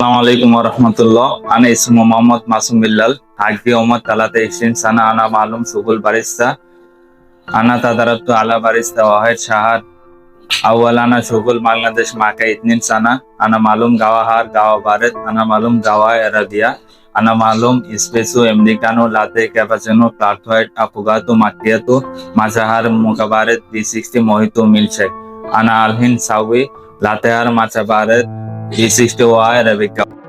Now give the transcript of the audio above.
আসসালামু রহমতুল্লাহ। আমি ইসমু মোহাম্মদ মাসুম বিল্লাল। হাগবি ওমদ তালাতে এক্সচেঞ্জ সানা আনা মালুম সুকুল বারিস্তা। আনা তাদারাতু আলা বারিস্তা, ওয়াহেদ শাহাদ। আউয়াল আনা সুকুল বাংলাদেশ মাকে ইতনিন সানা। আনা মালুম, গাওয়াহার, গাওয়া ভারত আনা মালুম, গাওয়া এরাবিয়া। আনা মালুম, espresso Americano latte, cappuccino, flat white affogato macchiato মাঝাহার মোকাবারেত থ্রি সিক্সটি, মোহিত মিলছে আনা আলহিন সাউই Latehar মাচাবারেত Jesus to I, and I.